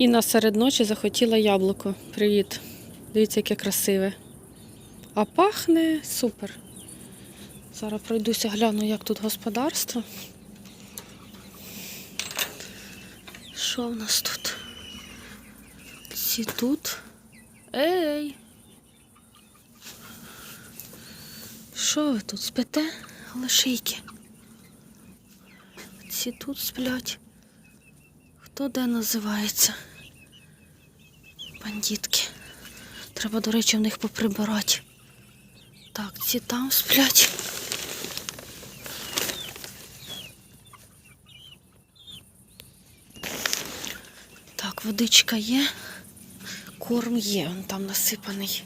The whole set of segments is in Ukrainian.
Інна серед ночі захотіла яблуко. Привіт. Дивіться, яке красиве. А пахне супер. Зараз пройдуся, гляну, як тут господарство. Що в нас тут? Ці тут. Ей! Що ви тут спите? Лишийки. Ці тут сплять. Хто де називається? Бандитки. Треба, до речі, в них поприбирати. Так, ці там сплять. Так, водичка є. Корм є, він там насипаний.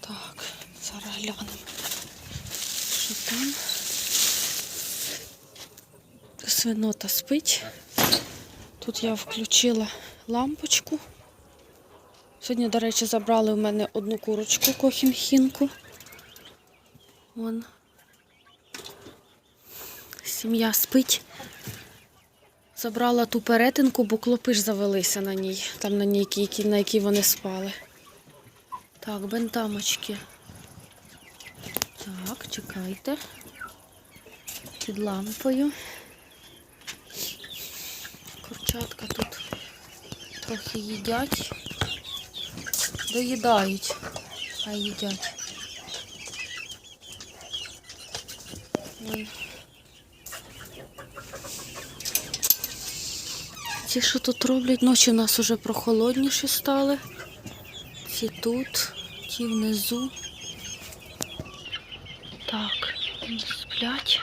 Так, зараз глянемо. Що там? Свинота спить. Тут я включила лампочку. Сьогодні, до речі, забрали в мене одну курочку кохінхінку. Вон. Сім'я спить. Забрала ту перетинку, бо клопи ж завелися на ній, там на ній, на якій вони спали. Так, бентамочки. Так, чекайте. Під лампою. Курчатка тут трохи їдять. Доїдають, а їдять. Вон. Ті, що тут роблять, ночі у нас вже прохолодніші стали. Ці тут, ті внизу. Так, вони сплять.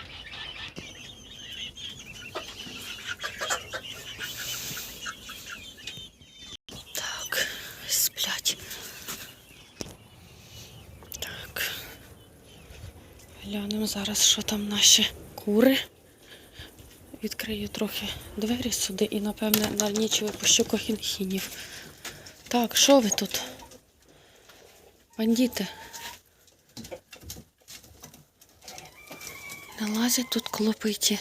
Так, сплять. Так. Глянемо зараз, що там наші кури. Відкрию трохи двері сюди і, напевне, на ніч випущу кохінхінів. Так, що ви тут? Бандіти. Не тут клопиті,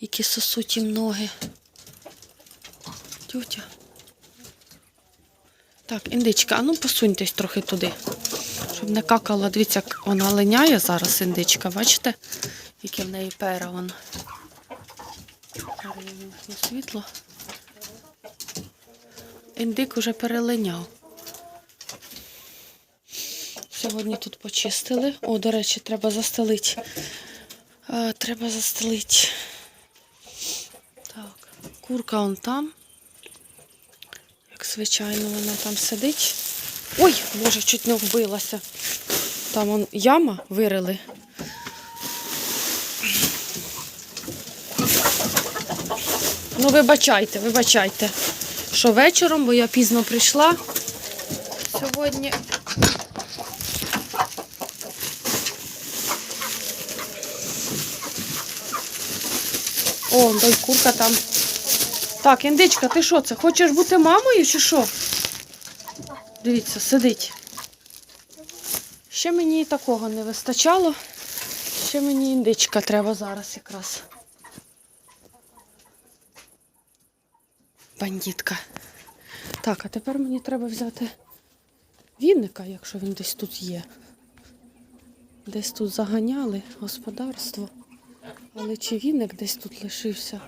які сосуть їм ноги. Тютя. Так, індичка, а ну посуньтесь трохи туди. Щоб не какала. Дивіться, як вона линяє зараз індичка, бачите? Яке в неї пера вон. Світло. Індик уже перелиняв. Сьогодні тут почистили. О, до речі, треба застелити. Е, треба застелити. Так, курка он там. Як звичайно, вона там сидить. Ой, боже, чуть не вбилася. Там он яма вирили. Ну, вибачайте, вибачайте, що вечором, бо я пізно прийшла сьогодні. О, дай курка там. Так, індичка, ти що це? Хочеш бути мамою чи що? Дивіться, сидить. Ще мені і такого не вистачало. Ще мені індичка треба зараз якраз. Бандитка. Так, а тепер мені треба взяти вінника, якщо він десь тут є. Десь тут заганяли господарство. Але чи віник десь тут лишився,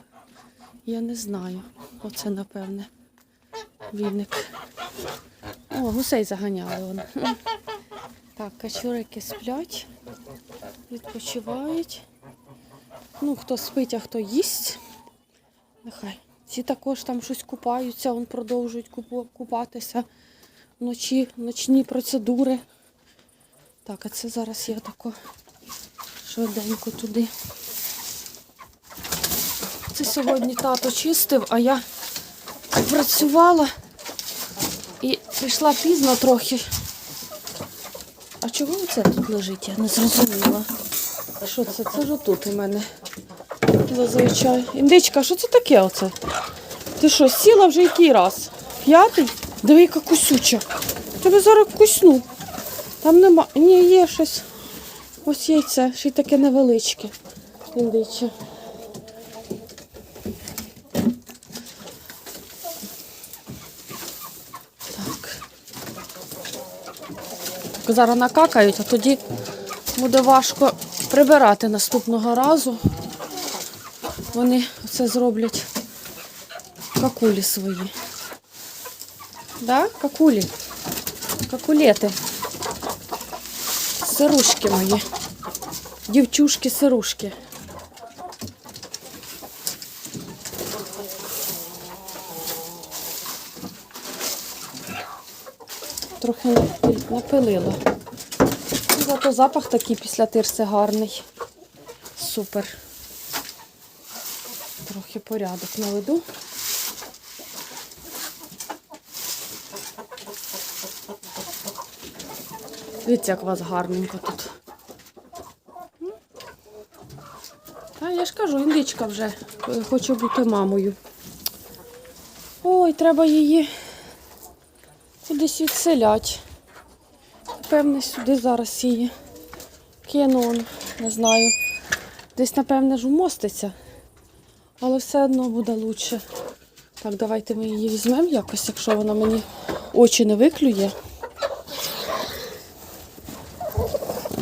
я не знаю. Оце, напевне, віник. О, гусей заганяли вон. Так, качурики сплять, відпочивають. Ну, хто спить, а хто їсть. Нехай. Ці також там щось купаються, вон продовжують купатися вночі, ночні процедури. Так, а це зараз я тако швиденько туди. Це сьогодні тато чистив, а я працювала і прийшла пізно трохи. А чого це тут лежить? Я не зрозуміла. Що це? Це ж тут у мене. Зазвичай. Індичка, що це таке оце? Ти що, сіла вже який раз? П'ятий? Диви, яка кусюча. Тебе зараз кусну. Там нема. Ні, є щось. Ось яйце, ще й таке невеличке. Індиче. Зараз накакають, а тоді буде важко прибирати наступного разу. Вони це зроблять какулі свої. Да? Какулі. Какулети. Сирушки мої. Дівчушки-сирушки. Трохи напилила. Зато запах такий після тирси гарний. Супер. Трохи порядок наведу. Дивіться, як у вас гарненько тут. Та я ж кажу, індичка вже е, хоче бути мамою. Ой, треба її кудись відселять. Напевне, сюди зараз її кину, он, не знаю. Десь, напевне, ж вмоститься, але все одно буде краще. Так, давайте ми її візьмемо якось, якщо вона мені очі не виклює.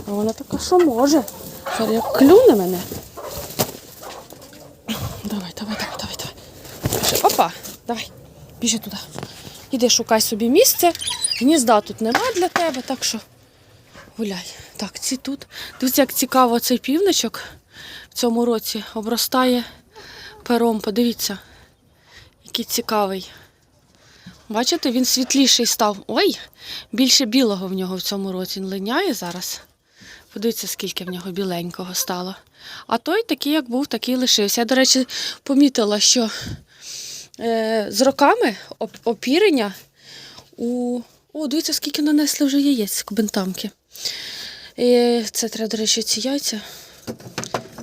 А вона така, що може. Зараз як клюне мене. Давай, давай, давай, давай, давай. Опа, давай, біжи туди. Іди шукай собі місце. Гнізда тут нема для тебе, так що гуляй. Так, ці тут. Дивіться, як цікаво цей півничок в цьому році обростає пером. Подивіться, який цікавий. Бачите, він світліший став. Ой, більше білого в нього в цьому році. Він линяє зараз. Подивіться, скільки в нього біленького стало. А той такий, як був, такий лишився. Я, до речі, помітила, що е, з роками опірення у. О, дивіться, скільки нанесли вже яєць бентамки. І це треба, до речі, ці яйця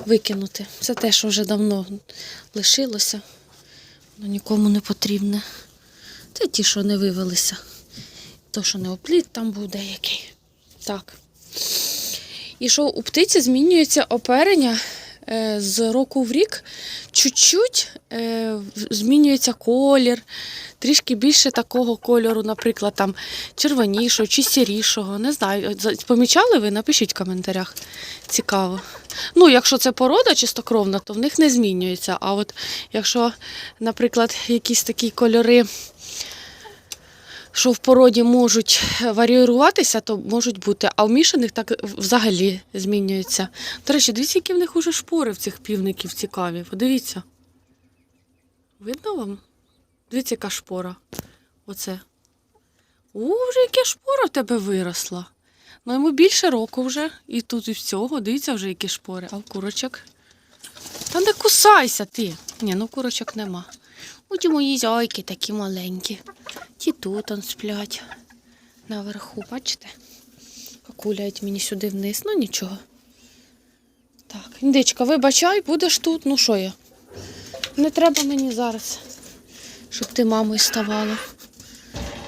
викинути. Це те, що вже давно лишилося. Воно нікому не потрібне. Це ті, що не вивелися. То, що не опліт там був деякий. Так. І що у птиці змінюється оперення е, з року в рік. Чуть-чуть е, змінюється колір, трішки більше такого кольору, наприклад, там червонішого чи сірішого. Не знаю. Помічали ви? Напишіть в коментарях. Цікаво. Ну, якщо це порода чистокровна, то в них не змінюється. А от якщо, наприклад, якісь такі кольори що в породі можуть варіюватися, то можуть бути, а в мішаних так взагалі змінюється. До речі, дивіться, які в них уже шпори в цих півників цікаві. Подивіться. Видно вам? Дивіться, яка шпора. Оце. О, вже яка шпора в тебе виросла. Ну, йому більше року вже. І тут і всього. Дивіться вже, які шпори. А в курочок. Та не кусайся ти. Ні, ну курочок нема. Оті мої зайки такі маленькі. Ті тут он сплять. Наверху, бачите? Какуляють мені сюди вниз, ну нічого. Так, індичка, вибачай, будеш тут. Ну що я? Не треба мені зараз, щоб ти мамою ставала.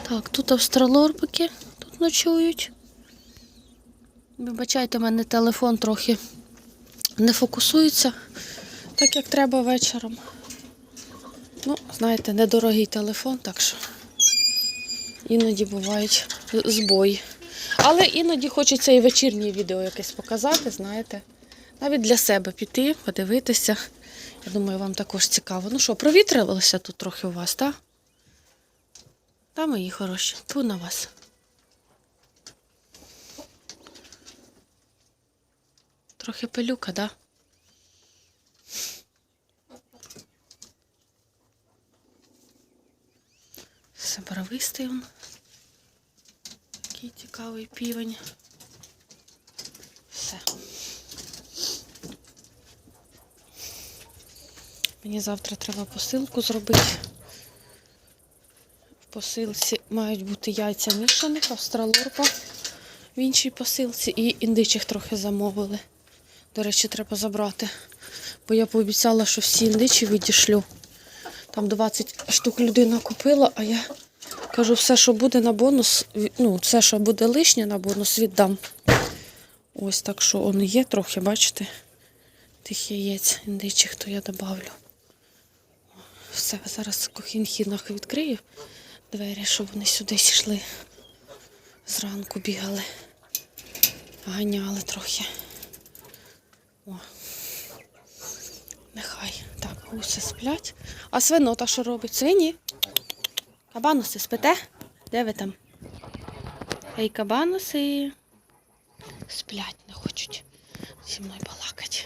Так, тут австралорбики тут ночують. Вибачайте, в мене телефон трохи не фокусується, так як треба вечором. Ну, знаєте, недорогий телефон, так що іноді бувають збої. Але іноді хочеться і вечірнє відео якесь показати, знаєте. Навіть для себе піти, подивитися. Я думаю, вам також цікаво. Ну що, провітрилося тут трохи у вас, так? Та мої хороші, ту на вас. Трохи пилюка? Да? Все барвистий він. Який цікавий півень. Все. Мені завтра треба посилку зробити. В посилці мають бути яйця мішаних, австралорпа в іншій посилці і індичих трохи замовили. До речі, треба забрати. Бо я пообіцяла, що всі індичі відішлю. Там 20 штук людина купила, а я кажу, все, що буде на бонус, ну, все, що буде лишнє на бонус, віддам. Ось так що он є трохи, бачите? Тих яєць індичих, то я добавлю. Все, зараз в кухінхінах відкрию двері, щоб вони сюди йшли. Зранку бігали. Ганяли трохи. О. Нехай. Так, гуси сплять. А свинота що робить? Свині? Кабануси спите? Де ви там? Ей, кабануси. Сплять, не хочуть зі мною балакати.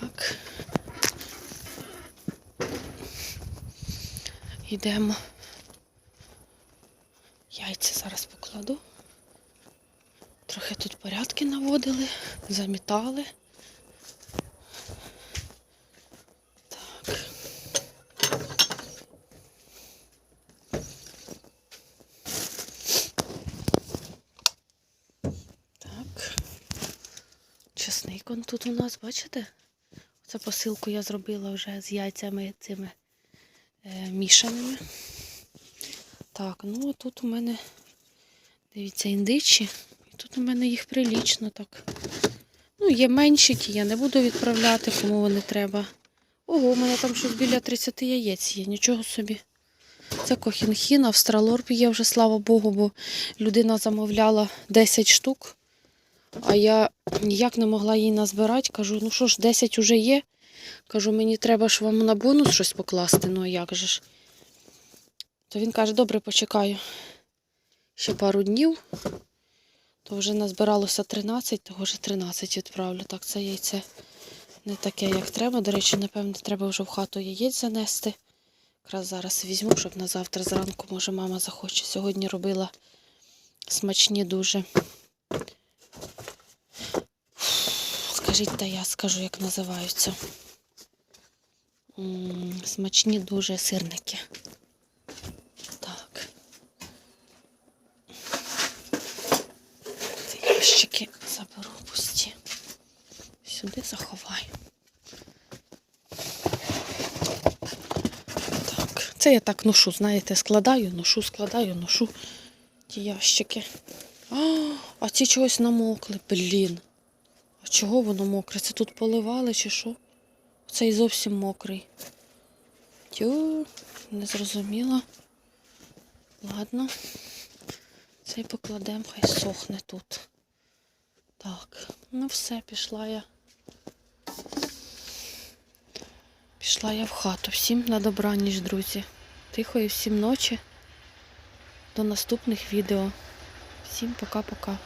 Так. Йдемо. Яйця зараз покладу. Трохи тут порядки наводили, замітали. Так. Так. Чесник он тут у нас, бачите? Це посилку я зробила вже з яйцями цими мішаними. Так, ну а тут у мене, дивіться, індичі. Тут у мене їх прилічно так. Ну, є менші ті, я не буду відправляти, кому вони треба. Ого, у мене там щось біля 30 яєць є, нічого собі. Це кохінхін, австралорп є вже, слава Богу, бо людина замовляла 10 штук, а я ніяк не могла їй назбирати. Кажу, ну що ж, 10 уже є. Кажу, мені треба ж вам на бонус щось покласти, ну а як же ж. То він каже, добре, почекаю ще пару днів. То вже назбиралося 13, того вже 13 відправлю. Так, це яйце не таке, як треба. До речі, напевно, треба вже в хату яєць занести. Якраз зараз візьму, щоб на завтра зранку, може, мама захоче. Сьогодні робила смачні дуже. Скажіть, та я скажу, як називаються. Смачні дуже сирники. Так. Ці ящики заберу пусті. Сюди заховаю. Так, це я так ношу, знаєте, складаю, ношу, складаю, ношу ті ящики. А, а ці чогось намокли, блін. А чого воно мокре? Це тут поливали чи що? Цей зовсім мокрий. Тю, не зрозуміла. Ладно. Цей покладемо, хай сохне тут. Так, ну все, пішла я. Пішла я в хату. Всім на добраніч, друзі. Тихої всім ночі. До наступних відео. Всім пока-пока.